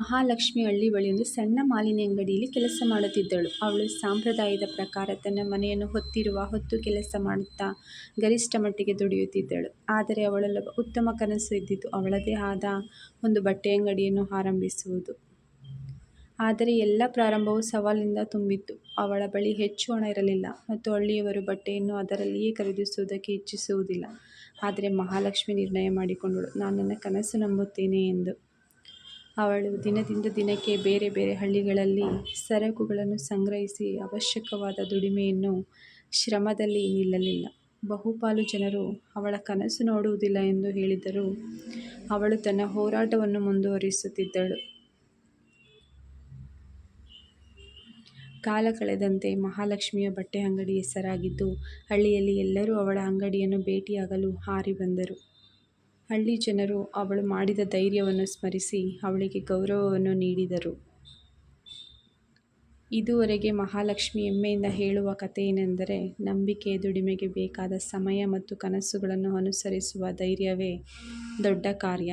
ಮಹಾಲಕ್ಷ್ಮಿ ಹಳ್ಳಿ ಬಳಿ ಒಂದು ಸಣ್ಣ ಮಾಲಿನ್ಯ ಅಂಗಡಿಯಲ್ಲಿ ಕೆಲಸ ಮಾಡುತ್ತಿದ್ದಳು. ಅವಳು ಸಂಪ್ರದಾಯದ ಪ್ರಕಾರ ತನ್ನ ಮನೆಯನ್ನು ಹೊತ್ತಿರುವ ಹೊತ್ತು ಕೆಲಸ ಮಾಡುತ್ತಾ ಗರಿಷ್ಠ ಮಟ್ಟಿಗೆ ದುಡಿಯುತ್ತಿದ್ದಳು. ಆದರೆ ಅವಳಲ್ಲ ಉತ್ತಮ ಕನಸು ಇದ್ದಿತು. ಅವಳದೇ ಆದ ಒಂದು ಬಟ್ಟೆ ಅಂಗಡಿಯನ್ನು ಆರಂಭಿಸುವುದು. ಆದರೆ ಎಲ್ಲ ಪ್ರಾರಂಭವೂ ಸವಾಲಿನಿಂದ ತುಂಬಿತ್ತು. ಅವಳ ಬಳಿ ಹೆಚ್ಚು ಹಣ ಇರಲಿಲ್ಲ ಮತ್ತು ಹಳ್ಳಿಯವರು ಬಟ್ಟೆಯನ್ನು ಅದರಲ್ಲಿಯೇ ಖರೀದಿಸುವುದಕ್ಕೆ ಇಚ್ಛಿಸುವುದಿಲ್ಲ. ಆದರೆ ಮಹಾಲಕ್ಷ್ಮಿ ನಿರ್ಣಯ ಮಾಡಿಕೊಂಡಳು "ನಾನು ನನ್ನ ಕನಸು ನಂಬುತ್ತೇನೆ" ಎಂದು. ಅವಳು ದಿನದಿಂದ ದಿನಕ್ಕೆ ಬೇರೆ ಬೇರೆ ಹಳ್ಳಿಗಳಲ್ಲಿ ಸರಕುಗಳನ್ನು ಸಂಗ್ರಹಿಸಿ ಅವಶ್ಯಕವಾದ ದುಡಿಮೆಯನ್ನು ಶ್ರಮದಲ್ಲಿ ನಿಲ್ಲಲಿಲ್ಲ. ಬಹುಪಾಲು ಜನರು ಅವಳ ಕನಸು ನೋಡುವುದಿಲ್ಲ ಎಂದು ಹೇಳಿದರು ಅವಳು ತನ್ನ ಹೋರಾಟವನ್ನು ಮುಂದುವರಿಸುತ್ತಿದ್ದಳು. ಕಾಲ ಕಳೆದಂತೆ ಮಹಾಲಕ್ಷ್ಮಿಯ ಬಟ್ಟೆ ಅಂಗಡಿ ಹೆಸರಾಗಿದ್ದು, ಹಳ್ಳಿಯಲ್ಲಿ ಎಲ್ಲರೂ ಅವಳ ಅಂಗಡಿಯನ್ನು ಭೇಟಿಯಾಗಲು ಹಾರಿ ಬಂದರು. ಹಳ್ಳಿ ಜನರು ಅವಳು ಮಾಡಿದ ಧೈರ್ಯವನ್ನು ಸ್ಮರಿಸಿ ಅವಳಿಗೆ ಗೌರವವನ್ನು ನೀಡಿದರು. ಇದುವರೆಗೆ ಮಹಾಲಕ್ಷ್ಮಿ ಹೆಮ್ಮೆಯಿಂದ ಹೇಳುವ ಕಥೆ ಏನೆಂದರೆ, ನಂಬಿಕೆ ದುಡಿಮೆಗೆ ಬೇಕಾದ ಸಮಯ ಮತ್ತು ಕನಸುಗಳನ್ನು ಅನುಸರಿಸುವ ಧೈರ್ಯವೇ ದೊಡ್ಡ ಕಾರ್ಯ.